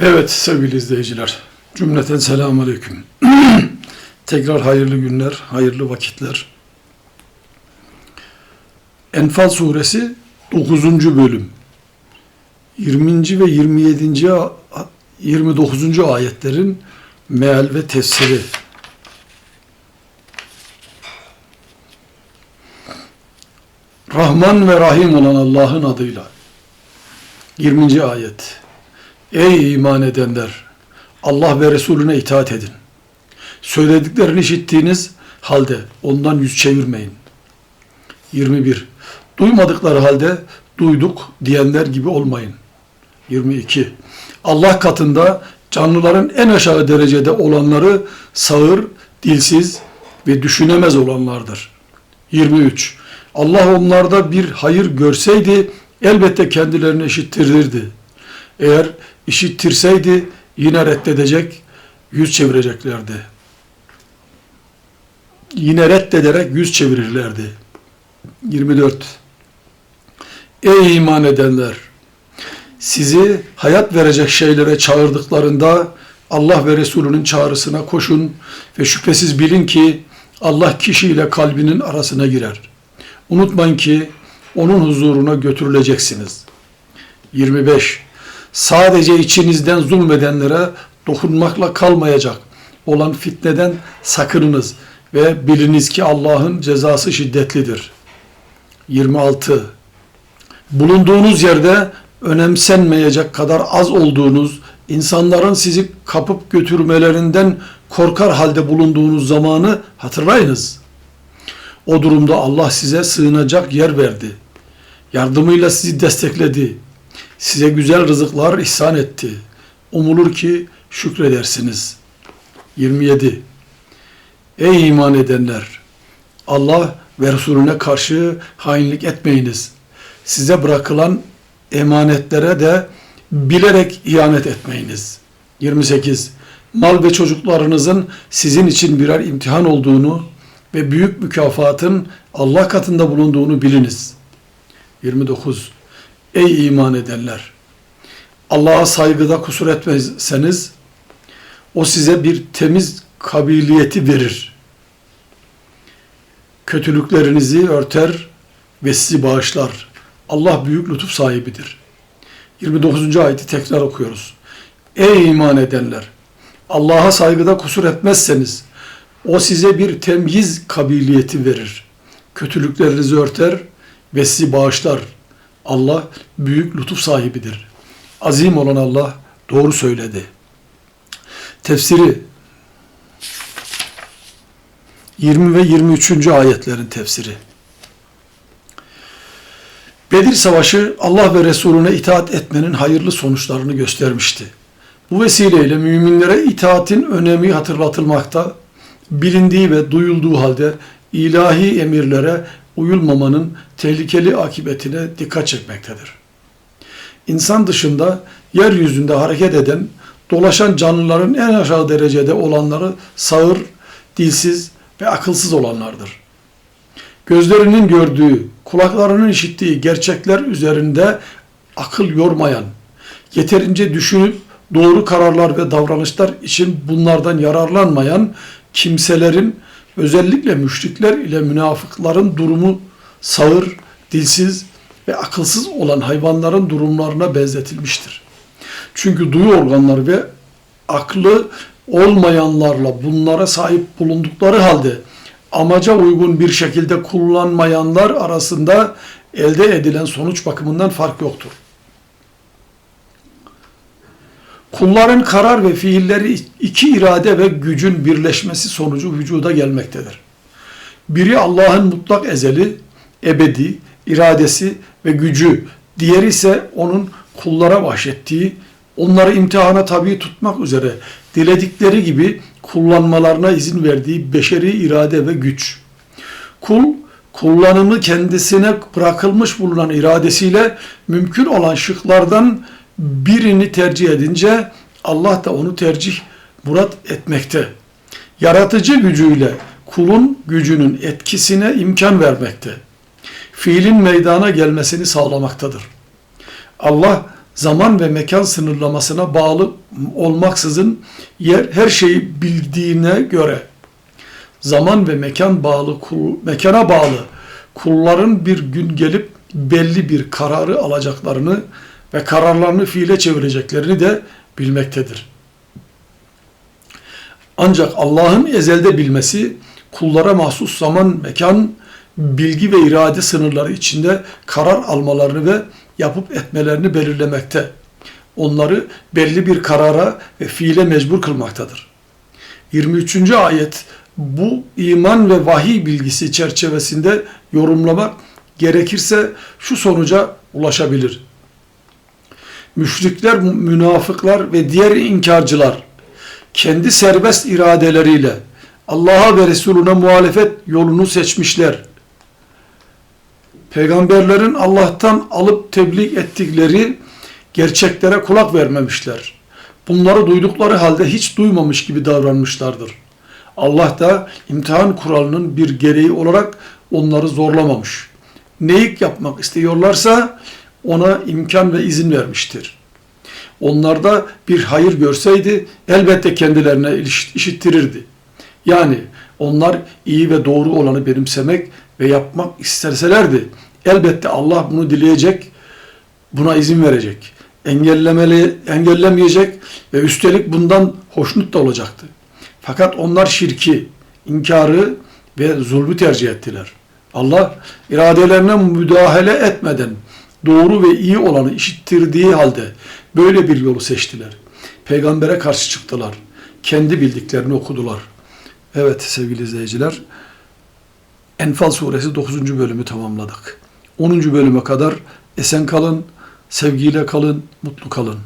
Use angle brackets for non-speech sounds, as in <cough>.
Evet sevgili izleyiciler, cümleten selamun aleyküm. <clears throat> Tekrar hayırlı günler, hayırlı vakitler. Enfal suresi 9. bölüm. 20. ve 27. a- 29. ayetlerin meal ve tefsiri. Rahman ve Rahim olan Allah'ın adıyla. 20. ayet. Ey iman edenler! Allah ve Resulüne itaat edin. Söylediklerini işittiğiniz halde ondan yüz çevirmeyin. 21. Duymadıkları halde duyduk diyenler gibi olmayın. 22. Allah katında canlıların en aşağı derecede olanları sağır, dilsiz ve düşünemez olanlardır. 23. Allah onlarda bir hayır görseydi elbette kendilerini eşittirirdi. Eğer işittirseydi yine reddedecek, yüz çevireceklerdi. Yine reddederek yüz çevirirlerdi. 24. Ey iman edenler! Sizi hayat verecek şeylere çağırdıklarında Allah ve Resulünün çağrısına koşun ve şüphesiz bilin ki Allah kişiyle kalbinin arasına girer. Unutmayın ki onun huzuruna götürüleceksiniz. 25. Sadece içinizden zulmedenlere dokunmakla kalmayacak olan fitneden sakınınız ve biliniz ki Allah'ın cezası şiddetlidir. 26. Bulunduğunuz yerde önemsenmeyecek kadar az olduğunuz, insanların sizi kapıp götürmelerinden korkar halde bulunduğunuz zamanı hatırlayınız. O durumda Allah size sığınacak yer verdi. Yardımıyla sizi destekledi. Size güzel rızıklar ihsan etti. Umulur ki şükredersiniz. 27. Ey iman edenler! Allah ve Resulüne karşı hainlik etmeyiniz. Size bırakılan emanetlere de bilerek ihanet etmeyiniz. 28. Mal ve çocuklarınızın sizin için birer imtihan olduğunu ve büyük mükafatın Allah katında bulunduğunu biliniz. 29. Ey iman edenler! Allah'a saygıda kusur etmezseniz o size bir temiz kabiliyeti verir. Kötülüklerinizi örter ve sizi bağışlar. Allah büyük lütuf sahibidir. 29. ayeti tekrar okuyoruz. Ey iman edenler! Allah'a saygıda kusur etmezseniz o size bir temyiz kabiliyeti verir. Kötülüklerinizi örter ve sizi bağışlar. Allah büyük lütuf sahibidir. Azim olan Allah doğru söyledi. Tefsiri 20 ve 23. ayetlerin tefsiri. Bedir Savaşı Allah ve Resulüne itaat etmenin hayırlı sonuçlarını göstermişti. Bu vesileyle müminlere itaatin önemi hatırlatılmakta, bilindiği ve duyulduğu halde ilahi emirlere uyulmamanın tehlikeli akıbetine dikkat çekmektedir. İnsan dışında yeryüzünde hareket eden, dolaşan canlıların en aşağı derecede olanları sağır, dilsiz ve akılsız olanlardır. Gözlerinin gördüğü, kulaklarının işittiği gerçekler üzerinde akıl yormayan, yeterince düşünüp doğru kararlar ve davranışlar için bunlardan yararlanmayan kimselerin özellikle müşrikler ile münafıkların durumu sağır, dilsiz ve akılsız olan hayvanların durumlarına benzetilmiştir. Çünkü duyu organları ve aklı olmayanlarla bunlara sahip bulundukları halde amaca uygun bir şekilde kullanmayanlar arasında elde edilen sonuç bakımından fark yoktur. Kulların karar ve fiilleri iki irade ve gücün birleşmesi sonucu vücuda gelmektedir. Biri Allah'ın mutlak ezeli, ebedi, iradesi ve gücü, diğeri ise onun kullara bahşettiği, onları imtihana tabi tutmak üzere diledikleri gibi kullanmalarına izin verdiği beşeri irade ve güç. Kul, kullanımı kendisine bırakılmış bulunan iradesiyle mümkün olan şıklardan birini tercih edince Allah da onu tercih murat etmekte. Yaratıcı gücüyle kulun gücünün etkisine imkan vermekte. Fiilin meydana gelmesini sağlamaktadır. Allah zaman ve mekan sınırlamasına bağlı olmaksızın yer her şeyi bildiğine göre zaman ve mekan bağlı kul, mekana bağlı kulların bir gün gelip belli bir kararı alacaklarını ve kararlarını fiile çevireceklerini de bilmektedir. Ancak Allah'ın ezelde bilmesi kullara mahsus zaman, mekan, bilgi ve irade sınırları içinde karar almalarını ve yapıp etmelerini belirlemekte. Onları belli bir karara ve fiile mecbur kılmaktadır. 23. ayet bu iman ve vahiy bilgisi çerçevesinde yorumlamak gerekirse şu sonuca ulaşabilir. Müşrikler, münafıklar ve diğer inkarcılar kendi serbest iradeleriyle Allah'a ve Resulüne muhalefet yolunu seçmişler. Peygamberlerin Allah'tan alıp tebliğ ettikleri gerçeklere kulak vermemişler. Bunları duydukları halde hiç duymamış gibi davranmışlardır. Allah da imtihan kuralının bir gereği olarak onları zorlamamış. Neyi yapmak istiyorlarsa ona imkan ve izin vermiştir. Onlarda bir hayır görseydi elbette kendilerine işittirirdi. Yani onlar iyi ve doğru olanı benimsemek ve yapmak isterselerdi. Elbette Allah bunu dileyecek, buna izin verecek. Engellemeli, engellemeyecek ve üstelik bundan hoşnut da olacaktı. Fakat onlar şirki, inkarı ve zulmü tercih ettiler. Allah iradelerine müdahale etmeden doğru ve iyi olanı işittirdiği halde böyle bir yolu seçtiler. Peygambere karşı çıktılar. Kendi bildiklerini okudular. Evet sevgili izleyiciler, Enfal suresi 9. bölümü tamamladık. 10. bölüme kadar esen kalın, sevgiyle kalın, mutlu kalın.